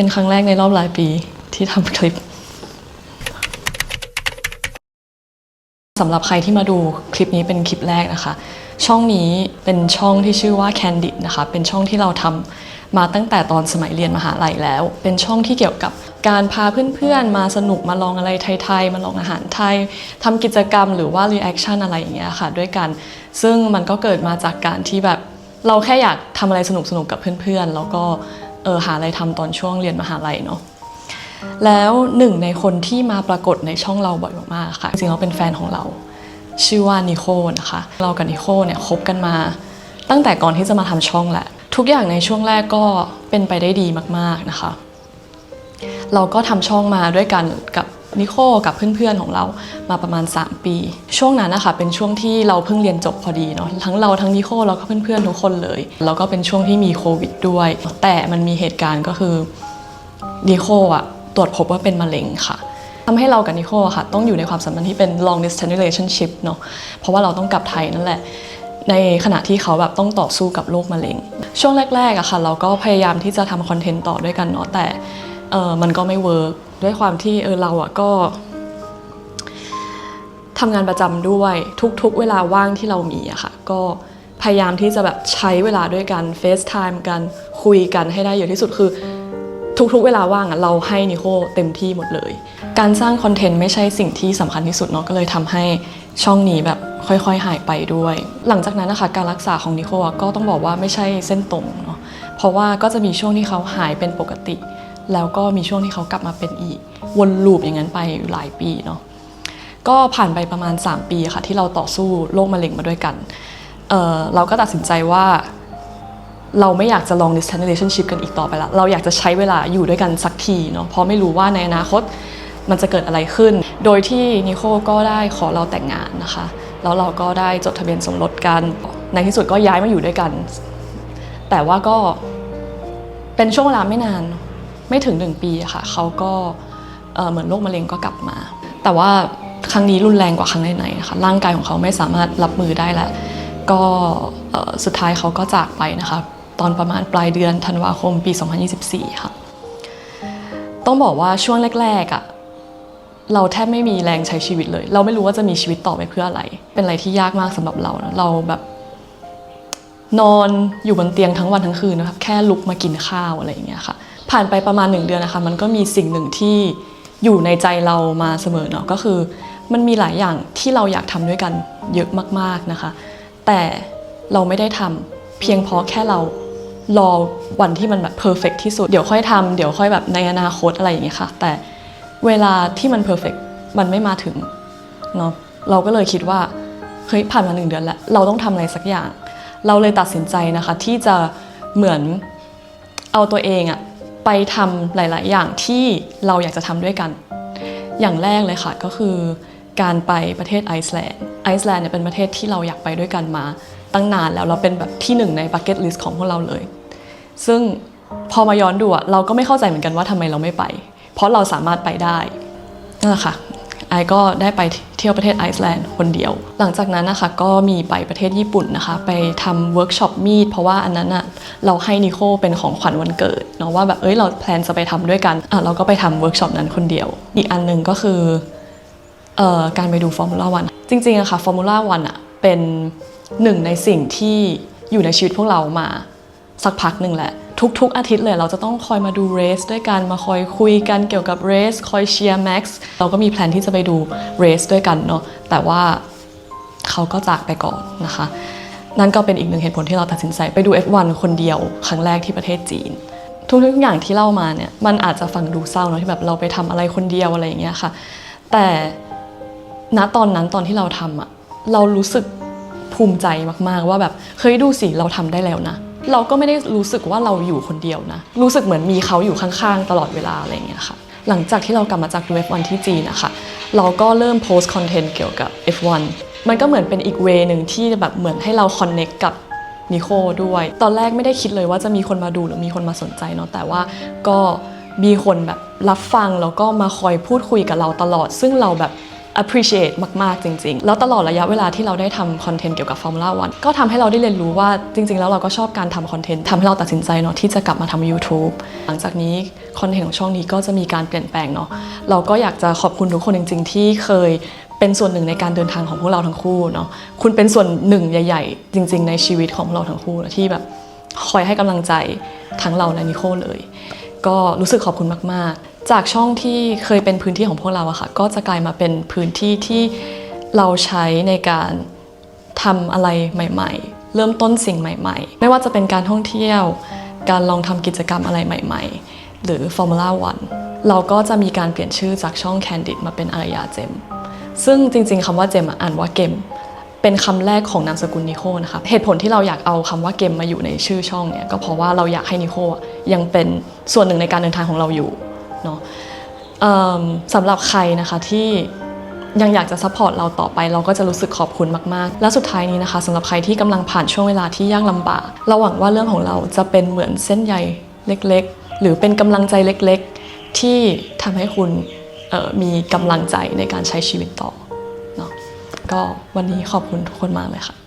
เป็นครั้งแรกในรอบหลายปีที่ทำคลิปสำหรับใครที่มาดูคลิปนี้เป็นคลิปแรกนะคะ ช่องนี้เป็นช่องที่ชื่อว่า Candid นะคะเป็นช่องที่เราทำมาตั้งแต่ตอนสมัยเรียนมหาลัยแล้ว เป็นช่องที่เกี่ยวกับการพาเพื่อนๆ มาสนุกมาลองอะไรไทยๆ มาลองอาหารไทยทำกิจกรรมหรือว่า reaction อะไรอย่างเงี้ยค่ะด้วยกัน ซึ่งมันก็เกิดมาจากการที่แบบเราแค่อยากทำอะไรสนุกๆ กับเพื่อนๆ แล้วก็ เออหาอะไรทำตอนช่วงเรียนมหาลัยเนาะแล้วหนึ่งในคนที่มาปรากฏในช่องเราบ่อยมากๆค่ะจริงๆเราเป็นแฟนของเรา ชื่อว่านิโคนะคะเรากับนิโคเนี่ยคบกันมา ตั้งแต่ก่อนที่จะมาทำช่องแหละ ทุกอย่างในช่วงแรกก็เป็นไปได้ดีมากๆนะคะ เราก็ทำช่องมาด้วยกันกับ นิโคกับเพื่อนๆของเรามาประมาณ 3 ปี ช่วงนั้นนะคะเป็นช่วงที่เราเพิ่งเรียนจบพอดีเนาะทั้งเราทั้งนิโคแล้วก็เพื่อนๆทุกคนเลย แล้วก็เป็นช่วงที่มีโควิดด้วย แต่มันมีเหตุการณ์ก็คือนิโคอะตรวจพบว่าเป็นมะเร็งค่ะทำให้เรากับนิโคค่ะต้องอยู่ในความสัมพันธ์ที่เป็น long distance relationship เนาะเพราะว่าเราต้องกลับไทยนั่นแหละในขณะที่เขาแบบต้องต่อสู้กับโรคมะเร็ง ช่วงแรกๆอะค่ะ เราก็พยายามที่จะทำคอนเทนต์ต่อด้วยกันเนาะแต่ เออมันก็ไม่เวิร์กด้วยความที่เออเราอะก็ทำงานประจำด้วยทุกๆ เวลาว่างที่เรามีอะค่ะ ก็พยายามที่จะแบบใช้เวลาด้วยกัน FaceTime กันคุยกันให้ได้เยอะที่สุดคือ ทุกๆ เวลาว่างอะเราให้นิโคเต็มที่หมดเลย การสร้างคอนเทนต์ไม่ใช่สิ่งที่สำคัญที่สุดเนาะก็เลยทำให้ช่องนี้แบบค่อยๆ หายไปด้วย หลังจากนั้นนะคะการรักษาของนิโคอะก็ต้องบอกว่าไม่ใช่เส้นตรงเนาะเพราะว่าก็จะมีช่วงที่เขาหายเป็นปกติ แล้วก็มีช่วงที่เขากลับมาเป็นอีก วนลูปอย่างนั้นไปหลายปีเนาะก็ผ่านไปประมาณ 3 ปีค่ะที่เราต่อสู้โรคมะเร็งมาด้วยกันเเราก็ตัดสินใจว่าเราไม่อยากจะ long distance relationship กันอีกต่อไปละเราอยากจะใช้เวลาอยู่ด้วยกันสักทีเนาะเพราะไม่รู้ว่าในอนาคตมันจะเกิดอะไรขึ้น โดยที่นิโคก็ได้ขอเราแต่งงานนะคะ แล้วเราก็ได้จดทะเบียนสมรสกัน ในที่สุดก็ย้ายมาอยู่ด้วยกัน แต่ว่าก็เป็นช่วงเวลาไม่นาน ไม่ถึงหนึ่งปีค่ะเขาก็เอ่อเหมือนโรคมะเร็งก็กลับมา แต่ว่าครั้งนี้รุนแรงกว่าครั้งไหนๆนะคะร่างกายของเขาไม่สามารถรับมือได้แล้วก็สุดท้ายเขาก็จากไปนะคะตอนประมาณปลายเดือนธันวาคมปี 2024 ค่ะ ต้องบอกว่าช่วงแรกๆอะ่ะเราแทบไม่มีแรงใช้ชีวิตเลย เราไม่รู้ว่าจะมีชีวิตต่อไปเพื่ออะไร เป็นอะไรที่ยากมากสำหรับเรานะเราแบบนอนอยู่บนเตียงทั้งวันทั้งคืนนะครับ แค่ลุกมากินข้าวอะไรอย่างเงี้ยค่ะ ผ่านไปประมาณหนึ่งเดือนนะคะ มันก็มีสิ่งหนึ่งที่อยู่ในใจเรามาเสมอเนาะก็คือ มันมีหลายอย่างที่เราอยากทำด้วยกันเยอะมากๆนะคะ แต่เราไม่ได้ทำเพียงเพราะแค่เรารอวันที่มันแบบเพอร์เฟกที่สุด เดี๋ยวค่อยทำเดี๋ยวค่อยแบบในอนาคตอะไรอย่างเงี้ยค่ะ แต่เวลาที่มันเพอร์เฟกมันไม่มาถึงเนาะเราก็เลยคิดว่าเฮ้ยผ่านมาหนึ่งเดือนแล้วเราต้องทำอะไรสักอย่าง เราเลยตัดสินใจนะคะที่จะเหมือนเอาตัวเองอะ ไปทำหลาย ๆ อย่างที่เราอยากจะทำด้วยกัน อย่างแรกเลยค่ะก็คือ การไปประเทศไอซ์แลนด์ไอซ์แลนด์เนี่ยเป็นประเทศที่เราอยากไปด้วยกันมา ตั้งนานแล้วเราเป็นแบบที่หนึ่งในบักเก็ตลิสต์ของพวกเราเลย ซึ่งพอมาย้อนดูอะเราก็ไม่เข้าใจเหมือนกันว่าทำไมเราไม่ไป เพราะเราสามารถไปได้นั่นแหละค่ะ ไอก็ได้ไปเที่ยวประเทศไอซ์แลนด์คนเดียว หลังจากนั้นนะคะก็มีไปประเทศญี่ปุ่นนะคะ ไปทำเวิร์กช็อปมีด เพราะว่าอันนั้นอะเราให้นิโคเป็นของขวัญวันเกิดเนาะว่าแบบเอ้ยเราแพลนจะไปทำด้วยกันอะเราก็ไปทำเวิร์กช็อปนั้นคนเดียว อีกอันหนึ่งก็คือเอ่อการไปดูฟอร์มูล่าวันจริงๆอะค่ะฟอร์มูล่าวันอะเป็นหนึ่งในสิ่งที่อยู่ในชีวิตพวกเรามาสักพักหนึ่งแหละ ทุกๆอาทิตย์เลย เราจะต้องคอยมาดูเรสด้วยกันมาคอยคุยกันเกี่ยวกับเรสคอยเชียร์แม็กซ์เราก็มีแพลนที่จะไปดูเรสด้วยกันเนาะแต่ว่าเขาก็จากไปก่อนนะคะ นั่นก็เป็นอีกหนึ่งเหตุผลที่เราตัดสินใจไปดู F1 คนเดียวครั้งแรกที่ประเทศจีน ทุกๆอย่างที่เล่ามาเนี่ยมันอาจจะฟังดูเศร้าเนอะที่แบบเราไปทำอะไรคนเดียวอะไรอย่างเงี้ยค่ะ แต่ณตอนนั้นตอนที่เราทำอะเรารู้สึก ภูมิใจมากๆ ว่าแบบเฮ้ยดูสิเราทำได้แล้วนะ เราก็ไม่ได้รู้สึกว่าเราอยู่คนเดียวนะ รู้สึกเหมือนมีเขาอยู่ข้างๆ ตลอดเวลาอะไรอย่างเงี้ยค่ะ หลังจากที่เรากลับมาจากดู F1 ที่จีนนะคะเราก็เริ่มโพสต์คอนเทนต์เกี่ยวกับ F1 มันก็เหมือนเป็นอีกเวหนึ่งที่แบบเหมือนให้เราคอนเน็กกับนิโคด้วย ตอนแรกไม่ได้คิดเลยว่าจะมีคนมาดูหรือมีคนมาสนใจเนาะแต่ว่าก็มีคนแบบรับฟังแล้วก็มาคอยพูดคุยกับเราตลอด ซึ่งเราแบบ appreciate มาก ๆ จริง ๆ แล้วตลอดระยะเวลาที่เราได้ทำคอนเทนต์เกี่ยวกับ Formula 1 ก็ทำให้เราได้เรียนรู้ว่าจริง ๆ แล้วเราก็ชอบการทำคอนเทนต์ทำให้เราตัดสินใจเนาะที่จะกลับมาทำ YouTube หลังจากนี้คอนเทนต์ของช่องนี้ก็จะมีการเปลี่ยนแปลงเนาะเราก็อยากจะขอบคุณทุกคนจริง ๆ ที่เคยเป็นส่วนหนึ่งในการเดินทางของพวกเราทั้งคู่เนาะคุณเป็นส่วนหนึ่งใหญ่ ๆ จริง ๆ ในชีวิตของเราทั้งคู่ที่แบบคอยให้กำลังใจทั้งเราและนิโคเลย ก็รู้สึกขอบคุณมาก ๆ จากช่องที่เคยเป็นพื้นที่ของพวกเราอะค่ะก็จะกลายมาเป็นพื้นที่ที่เราใช้ในการทำอะไรใหม่ ๆ เริ่มต้นสิ่งใหม่ ๆ ไม่ว่าจะเป็นการท่องเที่ยว การลองทำกิจกรรมอะไรใหม่ ๆ หรือ Formula One เราก็จะมีการเปลี่ยนชื่อจากช่อง Candid มาเป็นอารยาเจม ซึ่งจริง ๆคำว่าเจมอ่านว่าเกม เป็นคำแรกของนามสกุลนิโคนะคะเหตุผลที่เราอยากเอาคำว่าเกมมาอยู่ในชื่อช่องเนี่ยก็เพราะว่าเราอยากให้นิโคยังเป็นส่วนหนึ่งในการเดินทางของเราอยู่ เนาะสำหรับใครนะคะที่ยังอยากจะซัพพอร์ตเราต่อไปเราก็จะรู้สึกขอบคุณมาก ๆ และสุดท้ายนี้นะคะสำหรับใครที่กำลังผ่านช่วงเวลาที่ยากลำบากเราหวังว่าเรื่องของเราจะเป็นเหมือนเส้นใยเล็ก ๆ หรือเป็นกำลังใจเล็ก ๆ ที่ทำให้คุณออมีกำลังใจในการใช้ชีวิตต่อเนาะก็วันนี้ขอบคุณทุกคนมากเลยค่ะ